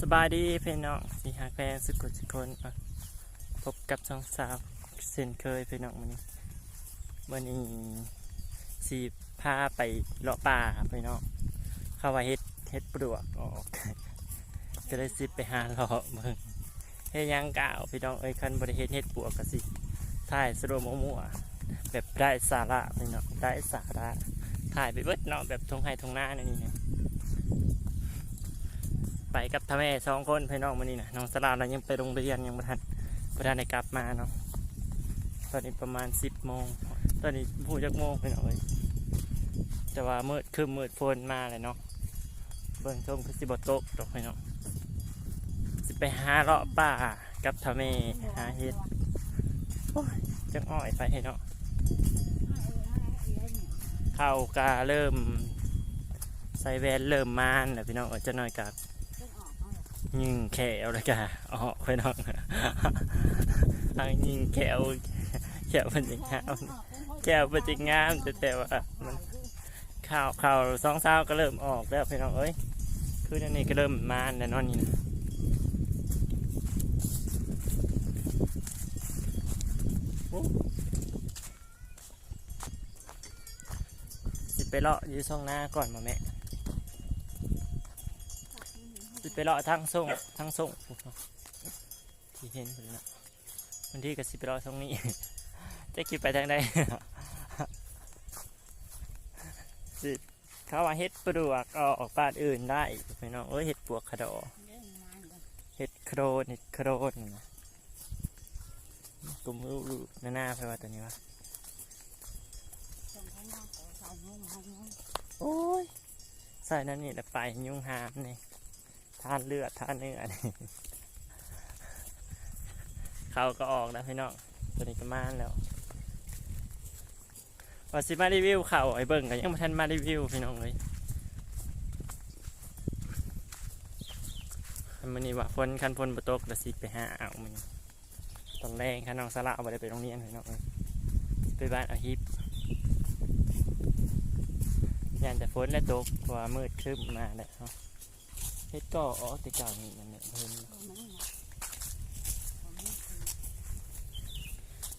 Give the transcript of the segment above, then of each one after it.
สบายดีพี่น้องสีหาแฟนสุกุสุคนพบกับช่องสาวเช่นเคยพี่น้องวันนี้ วันนี้สีพาไปเลาะป่าพี่น้องเข้าว่าเฮ็ดเฮ็ดปลวกออกก็เลยสิไปหาเลาะเบิ่งเฮ็ดยังกล่าวพี่น้องเอ้ยคันบริเฮ็ดเฮ็ดปลวกก็สิถ่ายสโลโมมั่วแบบได้สาระพี่น้องได้สาระถ่ายไปเบิดเนาะแบบทงไห้ทงหน้านี่เนี่ย ไปกับท่าแม่สองคนพี่น้องวันนี้นะน้องสลาเรายังไปโรงเรียนยังไม่ทันไม่ทันได้กลับมาเนาะตอนนี้ประมาณสิบโมงตอนนี้ผู้จักโมงพี่น้องเลยแต่ว่ามืดคือมืดฝนมาเลยเนาะเบิ่งชมคือสิบตกดอกพี่น้องสิไปหาเลาะป่ากับท่าแม่หาเห็ดจังอ้อยไปให้เนาะเข้ากาเริ่มใส่แวนเริ่มมานแล้วพี่น้องจะน้อยกับ ยิงแขวเลยกะอ๋อไปน้องทางยิงแขวแขวเป็นยังงามแขวเป็นยังงามแต่แต่ว่ามันข่าวข่าวสองสาวก็เริ่มออกแล้วพี่น้องเอ้ยคืออันนี้ก็เริ่มมาแล้วนอนนี่นะโอ้สิไปเลาะยู่ช่องหน้าก่อนมาแม่ สิ ไปเลาะทางส่งทางส่งที่เห็นไปแล้วบางทีก็สิไปเลาะตรงนี้ จะคิดไปทางใดสิเขาว่าเฮ็ดปลวกอออกบ้านอื่นได้ไปน้องเอ้ยเฮ็ดปลวกขะดอเฮ็ดโครนเฮ็ดโครนนะกลุ่มลูกๆหน้าไปว่าตัวนี้วะโอ้ยใส่นั่นนี่แหละไปยุ่งหามนี่านเลือดทานเนื้อนี่เขาก็ออกแล้วพี่น้องตัวนี้ก็มานแล้วว่าสิมารีวิวเขาไอ้เบิ่งก็ยังม่ทันมารีวิวพี่น้องเลยมันนี่ว่าฝนคันฝนบตกแล้วสิไปหาเอามันตอนแรกคันน้องสละเอาไปไปโรงเรียนพี่น้องเลยไปบ้านอาฮิปยานแต่ฝนและตกว่ามืดครึ้มมาแล้ว เฮ็ดก็อ๋อแต่เก่านี่มันเนี่ยเพิ่น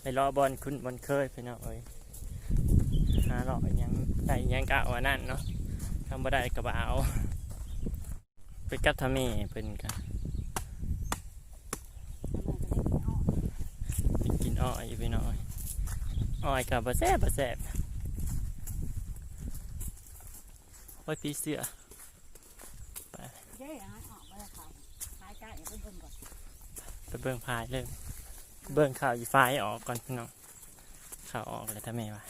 ไปรอบอลคุณบอลเคยไปเนาะเอ้ยหาเลาะยังได้ยังกะว่านั่นเนาะทำบ่ได้ก็บ่เอาไปกับทามีเพิ่นกันไปกินอ้อยไปหน่อยอ้อยกับบ่แซ่บบ่แซ่บโอ้ยพี่เสือ เย้ฮะออกไปแล้วขาขายใกล้อย่าเพิ่งเพิ่งก่อนไปเบิ่งพายเลยเบิ่งข่าวอีไฟออกก่อนพี่น้องข่าวออกเลยถ้าแม่ว่า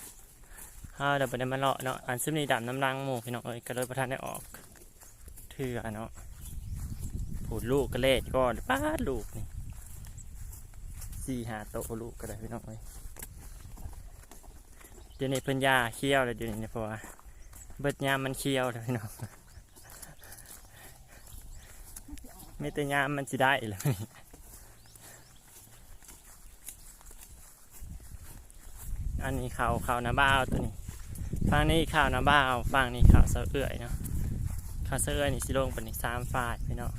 เฮาเดี๋ยวไปได้มาเลาะเนาะอันซึมนี่ดำน้ำรังหมู่พี่น้องเอ้ยก็เลยประทานได้ออกเถื่อเนาะผูดลูกก็เล็ดก่อนป้าดลูกนี่สี่หาโตลูกก็ได้พี่น้องเอ้ยเดี๋ยวนี้เพิ่นยาเคี้ยวเลยเดี๋ยวนี้เนี่ยเพราะว่าเบิดยามมันเคี้ยวเลยพี่น้อง ไม่แต่ยามมันสิได้เลยอันนี้ข่าวข่าวน้ำบ้าวตัวนี้ฟังนี้ข่าวน้ำบ้าวฟังนี้ข่าวเสือเอื่อยเนาะข่าวเสือเอื่อยนี่สิลงเป็นอีกสามฝ่ายพี่น้อง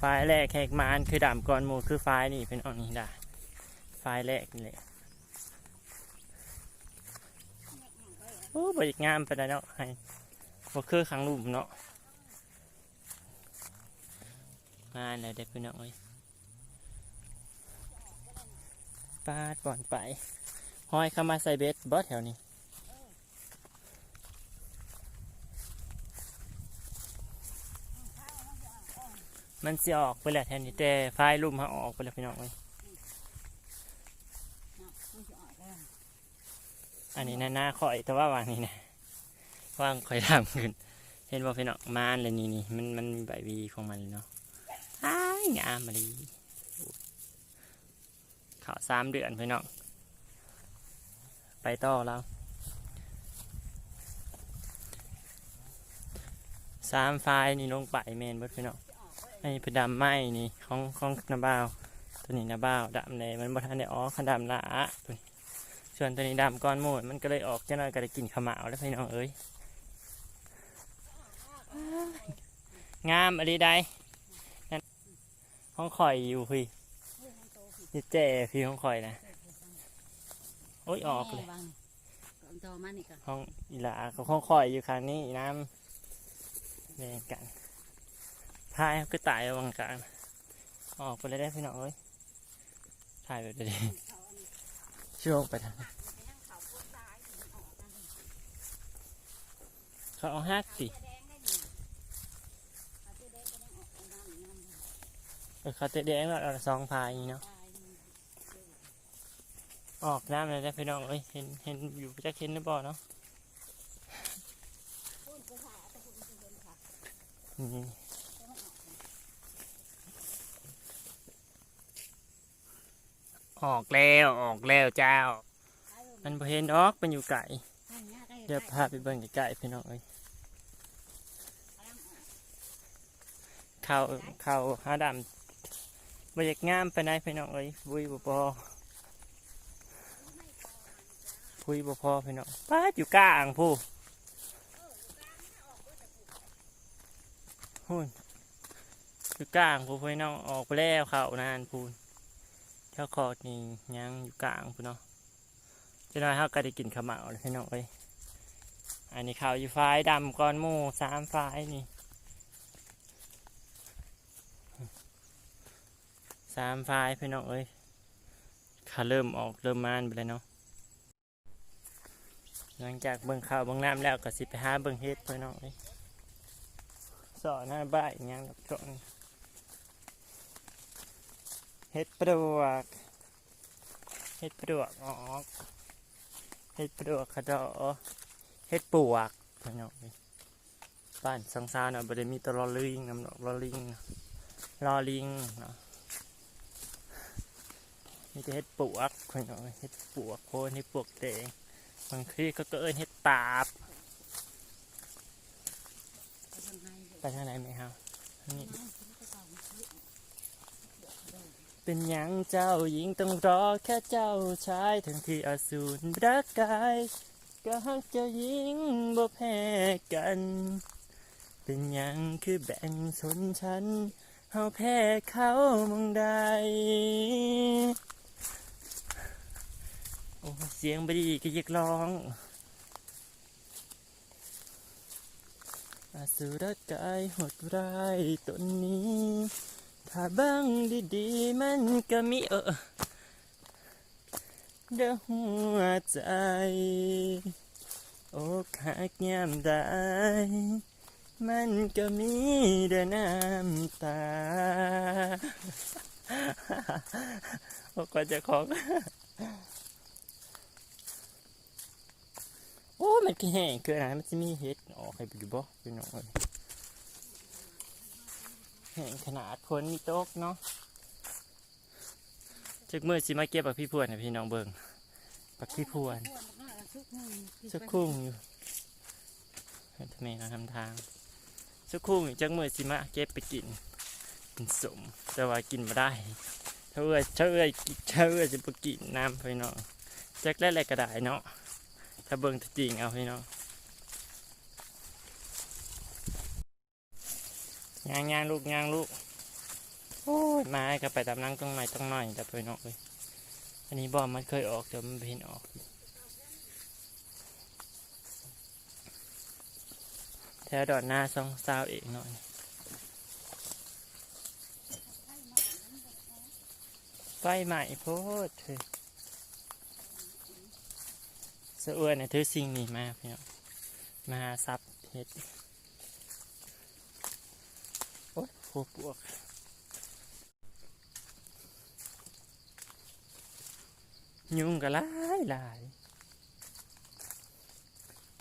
ฝ่ายแรกแขกมานคือดำก่อนหมูคือฝ่ายนี่เป็นออกนี่ได้ฝ่ายแรกนี่แหละโอ้บริกงามไปได้เนาะให้บ่คือขังลุ่มเนาะ มาแล้วเด็กพี่น้องเอ้ยปาดก่อนไปห้อยเข้ามาใส่เบสบอสแถวนี้มันเสิออกไปแล้วแถวนี้แต่ไฟลุ่มเขาออกไปแล้วพี่น้องเอ้ยอันนี้น่าหน้าข่อยแต่ว่าวางนี่นะว่างข่อยทำขึ้นเห็นว่าพี่น้องมานเลยนี่นี่มันมันมีใบวีของมันเลยเนาะ งามเลยข่าวสามเดือนพี่น้อง ไปต่อแล้วสามไฟนี่ลงไปเมนเบิดพี่น้องไอ้พดำไม้นี่ของของนาบ้าวตัวนี้นาบ้าวดำเลยมันบ่ทันได้อ๋อกขันดำละตัวนี้ส่วนตัวนี้ดำก้อนหมดมันก็เลยออกจะน้อยก็ได้กินขมาวเหมาแล้วพี่น้องเอ้ยงามอะไรใด ห้องข่อยอยู่พี่เฮ้ยมันโตผิดนี่แจ่พี่ห้องข่อยนะโอ้ยออกเลยแม่วางก่อนโตมานี่ก่อนห้องอีหลากับห้องข่อยอยู่ข้างนี้อีน้ำแบ่งกันพายก็ตายระหวังกลางออกไปเลยได้พี่น้องเอ้ยถ่ายไปเลยดิเขาอันนี้ช่วงไปทางหักมันไปนั่งเขาโคตรตายมันออกกันเลยเขาเอาฮักสิ เสื้อแดงได้ดีเอาเสื้อแดงก็ยังออกไปน้ำอีกน้ำหนึ่ง เออเขาเตะแดงแล้วเอาสองพายอย่างนี้เนาะตายมันออกน้ำเลยได้พี่น้องเอ้ยเห็นเห็นอยู่จะเห็นหรือเปล่าเนาะพูดภาษาแต่พูดไม่เป็นค่ะนี่แต่มันออกนะออกแล้วออกแล้วเจ้าตายเลยมันบ่เห็นออกมันอยู่ไก่ตายเนี่ยได้เดี๋ยวพาไปเบิ่งใกล้ๆพี่น้องเอ้ยกำลังออกเขาเขาหาดำ บ่อยากงามไปไหนใดพี่น้องเอ้ยบุยบ่พอพุยบ่พอพี่น้องป้าอยู่กลางผู้หุ่นอยู่กลางผู้พี่น้องออกไปแล้วเขานานพูนเท่าคอดนี่ยังอยู่กลางพูนเนาะจะน้อยเขาก็ได้กินข้าวเหมาเลยพี่น้องเอ้ยอันนี้เขาวอยู่ฟ้ายดำก้อนหมูสามฟ้ายนี่ สามไฟล์พี่น้องเอ้ยขาเริ่มออกเริ่มมานไปเลยเนาะหลังจากเบิ่งข่าวเบิ่งน้ำแล้วก็สิไปหาเบิ่งเฮ็ดพี่น้องเอ้ยสอนหน้าบ้านอหยังกับช่วงเฮ็ดปลวกเฮ็ดปลวกออกเฮ็ดปลวกขะดอเฮ็ดปลวกพี่น้องเอ้ยบ้านสังสารเนาะบ่ได้มีแตลอลิงนำดอกลอลิงลอลิงเนาะ มีแต่เห็ดปวกคนเอาเห็ดปวกโคนเห็ดปวกแดงบางทีก็เอิ้นเห็ดตาบไปทางไหนไหมครับนี่เป็นยังเจ้าหญิงต้องรอแค่เจ้าชายทั้งที่อสูรรักกายก็หักเจ้าหญิงบ่แพ้กัน เป็นยังคือแบ่งชนชั้นเฮาแพ้เขามองใดโอ้เสียงบดีก็อยากร้องอสุรกายหดร้ายตนนี้ ถ้าบ้างดีๆ มันก็มีเออเด้อหัวใจอกหักยามใดมันก็มีเด้อน้ำตาโอ้ก็จะของ โอ้มันก็แห้งเกินนะมันจะมีเห็ดออกให้ไปอยู่บ่พี่น้องเอ้ยแห้งขนาดฝนมีโต๊กเนาะจึกมือสิมาเก็บปักพี่พวนให้พี่น้องเบิ่งปักพี่พวนพวกมันน่าจะซุกมือสักครู่อยู่ทำไมเราทำทางสักครู่อยู่จักมือสิมาเก็บไปกินเป็นสมแต่ว่ากินมาได้ถ้าเอ้ยถ้าเอ้ยถ้าเอ้ยจะไปกินน้ำพี่น้องจักได้อะไรก็ได้เนาะ ถ้าเบิ่งจริงเอาพี่น้องยางยางลูกยางลูกโอ้ยไม้ก็ไปตามนั่งตรงไหนตรงหน่อยแต่ไปนอกเลยอันนี้บอมมันเคยออกแต่มันเห็นออก แถวดอดหน้าซองซาวเองหน่อยไฟใหม่โพดเถอะ สืออ้วนเนี่ยถือสิ่งนี้มาพี่น้องมาซับเห็ดโอ้ยพวกพวกยุงก็หลายหลาย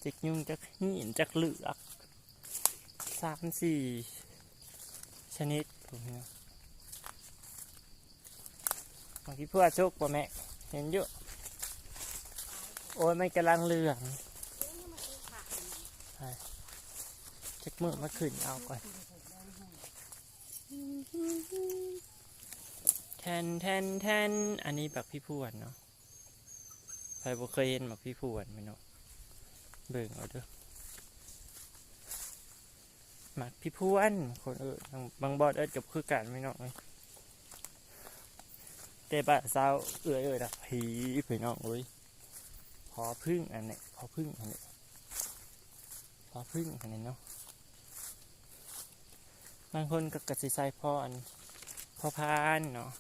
จักยุงจักหินจักเหลือกสามสี่ชนิดผมเนี่ยบางทีเพื่อโชคป่ะแม่เห็นอยู่ โอ้ยมันกำลังเหลืองจักมือมาขึ้นเอาก่อนแทนแทนแทนอันนี้แบบพี่พวนเนาะใครบ่เคยเห็นแบบพี่พวนไหมเนาะเบิ่งเอาเด้อหมักพี่พวนคนเออบางบอดเอิดกับคือกันไม่เนาะเอ้ยแต่บ้านสาวเอือยเอือยดักผีพี่น้องเอ้ย อพึ่งอันนี้พอพึ่งอันนี้พอพึ่งอันนี้เนาะบางคนก็กระสิใส่พออันพอพานเนาะ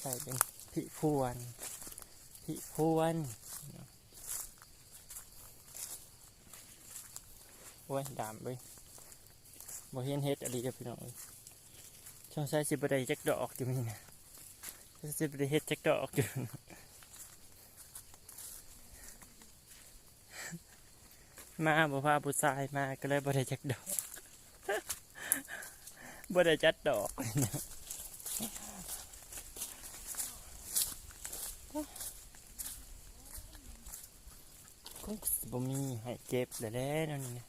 ใส่เป็นพิพวนพิพวนโอ้ยดามเว้ยบ่เห็นเฮ็ดอะไรกับพี่น้องเอ้ยช่องใช้สิบได้จักดอกอยู่นี่นะจะไปเฮ็ดจักดอกอยู่ มาบ่พาผู้ชายมาก็เลยบ่ได้จักดอกบ่ได้จัดดอกคงบ่มีให้เก็บแล้วแหละนั่นนี่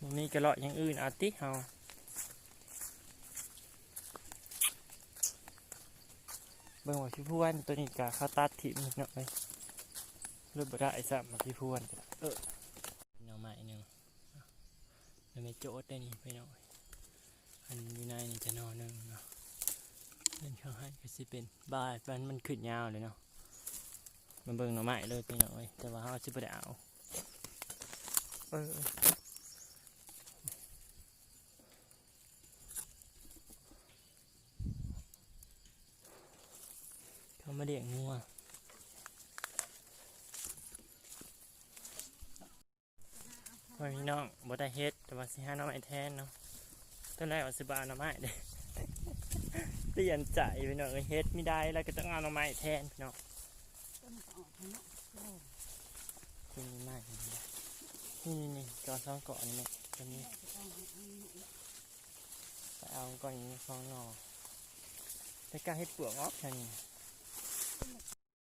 บ่มีกระเลาะอย่างอื่นเอาติเฮาเบิ่งว่าพี่พวันตัวนี้กะเขาตัดถิ่มนิดหน่อย เริ่มบ่ได้ซ้ำมาพี่พวนก็ได้เออแนวใหม่หนึ่งแล้วไม่โจทย์ได้นี่ไปหน่อยอันอยู่ในนี่จะนอนหนึ่งเนาะเล่นช่างให้ก็สิเป็นบ้านมันมันขึ้นยาวเลยเนาะมันเบิ่งหน่อไม้เลยไปหน่อยแต่ว่าเขาสิบ่ได้เอาเออเขามาเลี้ยงงัว พ่อพี่น้องบ่ได้เฮ็ดแต่ว่าสิหาน่อไม้แทนเนาะตอนแรกว่าสิบาน่อไม้เด้เปลี่ยนใจพี่น้องเอ้ยเฮ็ดไม่ได้แล้วก็ต้องเอาน่อไม้แทนพี่น้องก็ออกเนาะโอ้คุณมีไม้นี่นี่นี่ก่อนสองเกาะนี่เนี่ตัวนี้จะต้อนนี้ไปเอาก่อนนี้สองหน่อแต่กล้าเฮ็ดปลวกออกแค่นี้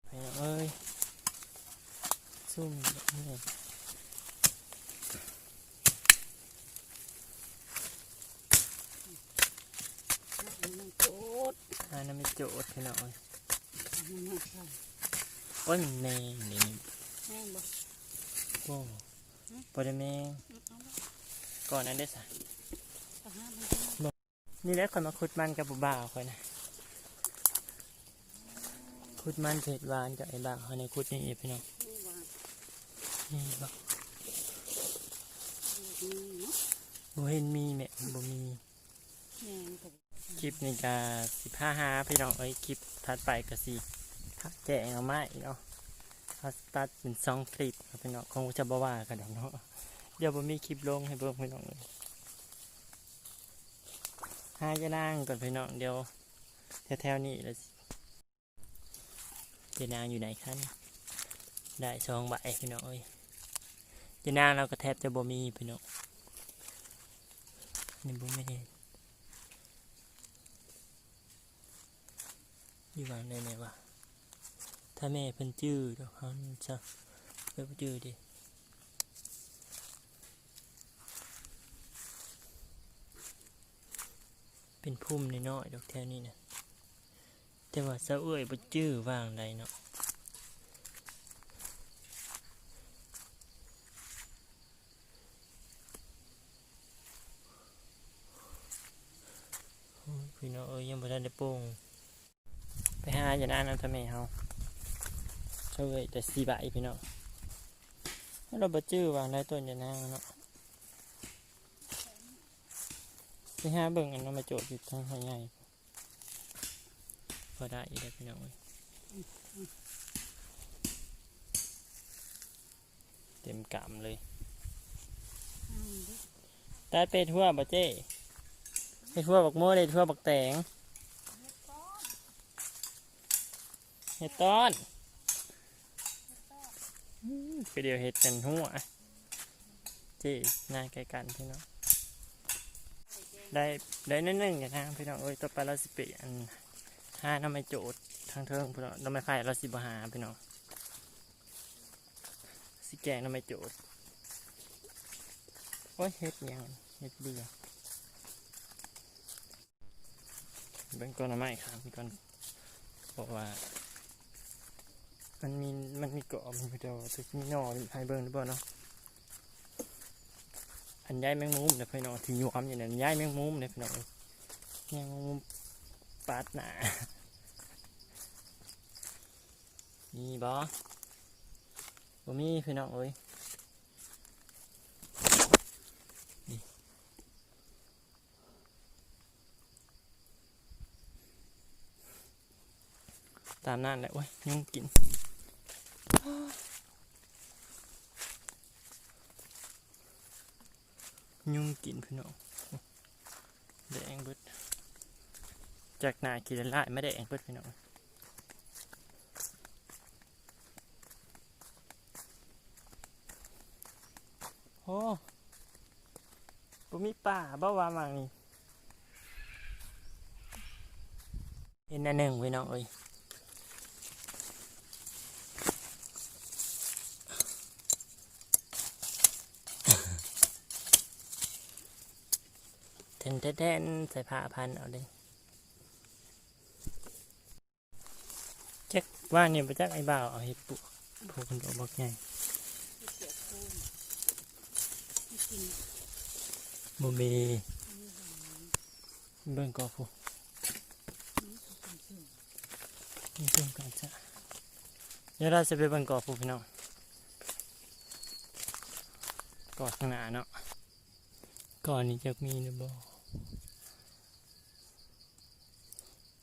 ไปเอ้ยซุ่มแบบนี่อั นนี้โจดหาน้ำไม่โจดพี่น้องเอ้ยอันนี้ไม่ใช่โอ้ยแมงนี่นี่แม่บอกโอ้ปได้แมงเอาละก่อนนั้นได้สะเอาห้ามันจะนี่แหล้วคนมาขุดมันกับบ่าวคนนะขุดมันเผ็ดหวานกับไอ้บ่าวเขาในขุดนี่เองพี่น้องไม่หวานนี่บอกดีเนาะบ่เห็นมีแม่บ่มีแม่มันก็ คลิปนี้ก็สิบห้าห้าพี่น้องเอ้ยคลิปถัดไปก็สิแกะเอาไม้เนาะเขาตัดเป็นสองคลิปพี่น้องคงจะบ่ว่ากันดอกเนาะเดี๋ยวผมมีคลิปลงให้เบิ่งพี่น้องเลยหาจะนั่งก่อนพี่น้องเดี๋ยวแถวๆนี้แล้วสิเจนางอยู่ไหนคะนี่ได้สองใบพี่น้องเอ้ยเจนางเราก็แทบจะบ่มีพี่น้องนี่บ่ไม่ได้ อยู่วางได้ไหมวะถ้าแม่เพิ่นจื้อเดี๋ยวเขาจะเพิ่นจื้อดิเป็นพุ่มน้อยๆดอกแถวนี้นะแต่ว่าเสาเอ้ยบ่จื้อวางได้เนาะโอ้ยพี่น้องเอ้ยยังบ่ทันได้โป่ง ไปหาอย่านั้นเอาทำไมเฮาช่วยแต่สีใบพี่น้องเราบจื้อวางได้ต้นอย่านางเนาะไปหาเบิ่งอันนั้นมาโจทย์อยู่ทางข้างในพอได้อีกแล้วพี่น้องเอ้ยเต็มกำเลยห้ามดิตายเป็ดทั่วบ่เจ้เป็ดทั่วบักโม่ได้ทั่วบักแตง เห็ดต้อนอืมคือเดียวเห็ดกันหัวจ้ง่ายไกลกันพี่น้องได้ได้นิดนึงอย่างทางพี่น้องเอ้ยต่อไปเราสิเปียนห้าน้ำไม่โจทย์ทางเทิงพี่น้องน้ำไม่ไฟเราสิบหาพี่น้องสิแกงน้ำไม่โจทย์โอ้ยเห็ดยังเห็ดเบื่อเบิ่งก่อนน้ำไมครับก่อนเพราะว่า มันมีมันมีเกาะมันมีเดียวจะมีนอมีไฮเบิ้งหรือเปล่าเนาะอันย้ายแมงมุมเนี่ยพี่น้องที่อยู่อ้อมอย่างนั้นย้ายแมงมุมเนี่ยพี่น้องยังปาดหนามีบอบ่มีพี่น้องเอ้ยตามนั่นแหละโอ้ยยังกิน ยุ่งกินพี่น้องแดงเบิดจากนายกินละไม่ได้แดงเบิดพี่น้องโอ้บ่มีป่าบ่ว่ามังนี่เห็นอันหนึ่งพี่น้องเอ้ย เทนเทนเทนใส่ผ้าพันเอาเลยเช็คว่าเนี่ยไปจักไอ้บ่าวเอาเห็ดปวกพวกคนบอกไงที่เสียโคนที่กินบ่มีเบิ่งกอผู้นี่เขาเป็นเสื่มนี่เบิ่งก่อนจ้ะเดี๋ยวเราจะไปเบิ่งกอผู้พี่น้องกอข้างหน้าเนาะก่อนนี้จะมีหรือบ่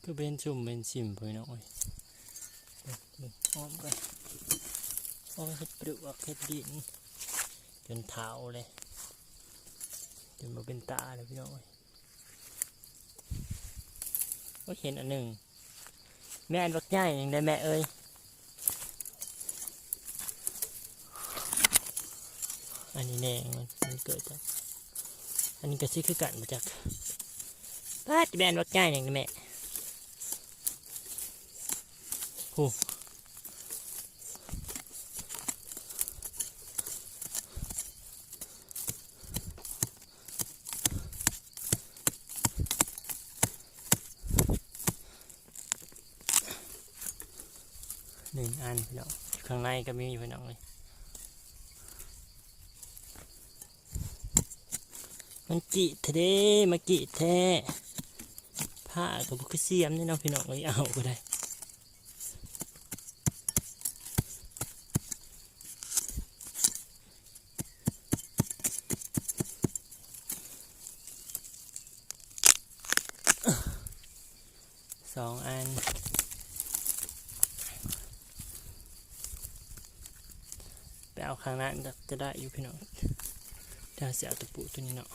ก็เป็นชุ่มเป็นชิมพี่น้องเอ้ยหอมกันโอ้ยเห็ดปลวกเห็ดดินจนเท้าเลยจนมาเป็นตาเลยพี่น้อยก็เห็นอันหนึ่งแม่อันบักใหญ่ยังได้แม่เอ้ยอันนี้แดงมันมันเกิดจากอันนี้ก็ซิคือกันมาจากป้าแม่อันบักใหญ่ยังได้แม่ โอ้หนึ่งอันพี่น้องข้างในก็มีพี่น้องเลยมันจิเทเดมากิแท้ผ้ากับบุกเสียมนี่เนาะพี่น้องเอ้ยเอาก็ได้สองอัน ล้างนั้นจะได้อยู่พี่น้องเดี๋ยวเสียตะปูตัวนี้เนาะ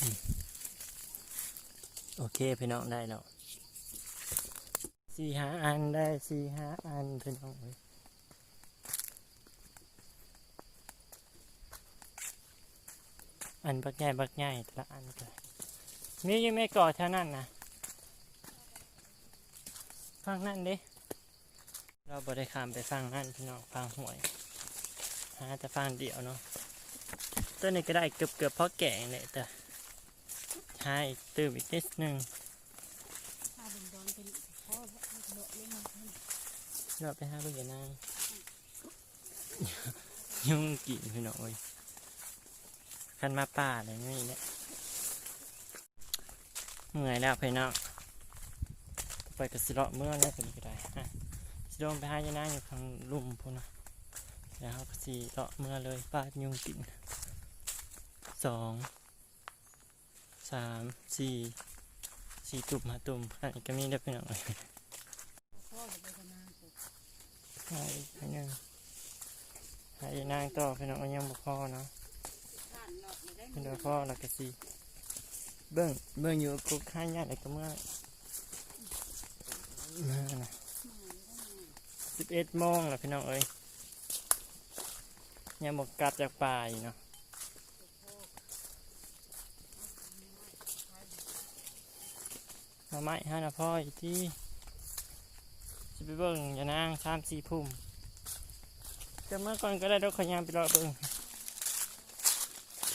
อืมโอเคพี่น้องได้แล้วสี่หาอันได้สี่หาอันพี่น้อง อ้ยอันบักใหญ่บักใหญ่แต่ละอันก็มีอยังไม่ก่อเท่านั้นนะฟังนั่นดิเราบริคามไปฟังนั่นพี่น้องฟังหวยหาแต่ฟังเดียวเนาะตัวนี้ก็ได้เกือบเกือบๆพอแก่เลยแต่ใช่ตื่มอีกนิดนึงถ้าเป็นดอนเป็นพ่อให้เลาะเล่นมันเราไปหาเพื่อนนางยุ่งกินพี่น้องเอ้ย คันมาป่าอะไรนี่เนี่ยเมื่อยแล้วพี่น้องไปกับสิเลาะเมื่อเนี่ยเป็นก็ได้ฮะสิโดนไปหายายนางอยู่ข้างลุ่มพุ่นนะแล้วก็สิเลาะเมื่อเลยป้ายุ่งกินสองสามสี่สี่ตุ่มห้าตุ่มอันนี้ก็มีได้อพี่น้องเอ้ยพ่อหรือไปกันนานกูหายอันหนึงหายนางต่อพี่น้องเอายังบ่พอเนาะ ผ่านหลอดนี่ได้เป็นบ่พอล้วก็สิเบิ่งเบิ่งอยู่กุกข้างยากอะไรก็เมื่อมานะสิบเอ็ดโมงแล้วพี่น้องเอ้ยยังบอกกลับจากป่าอยู่เนาะมาไม้ห้านะพ่ออีกที่สิไปเบิ่งอย่านางชามสี่พุ่มจะเมื่อก่อนก็ได้ดอกขยามไปรอเบิ่ง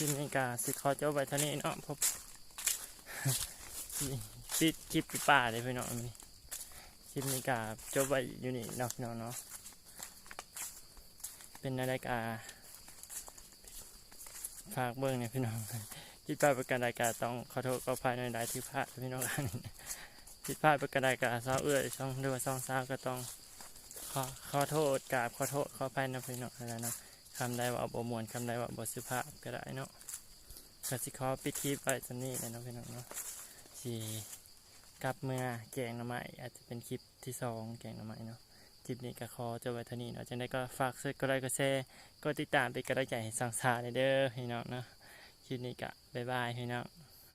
คลิปนี้ก็สิขอจบไว้ท่านี้เนาะพบปิดคลิปป,ป่าเลยพี่น้องคลิปนี้ก็จบไว้อยู่นี่เนาะพี่น้องเนาะเป็นรายกาฝากเบิ้งเนี่ยพี่น้องผิดพลาดประการใดก็ต้องขอโทษขออภัยในใดที่พลาดพี่น้องกันผิดพลาดประการใดก็ซ้าเอื้อยช่องหรือว่าช่องซ้าก็ต้องขอขอโทษกราบขอโทษขออภัยนะพี่น้องอะไรนะ คำใดว่าบ่มวนคำใดว่าบ่สุภาพก็ได้เนาะก็สิขอปิดคลิปไว้ตอนนี้เลยเนาะพี่น้องเนาะสิกลับเมื่อแกงหน่อไม้อาจจะเป็นคลิปที่สองแกงหน่อไม้เนาะคลิปนี้ก็ขอจบไว้เท่านี้เนาะจังได้ก็ฝากซื้อก็ไลค์ก็แชร์ก็ติดตามเป็นกำลังใจให้สังสารเด้อพี่น้องเนาะคลิปนี้ก็บ๊ายบายพี่น้อง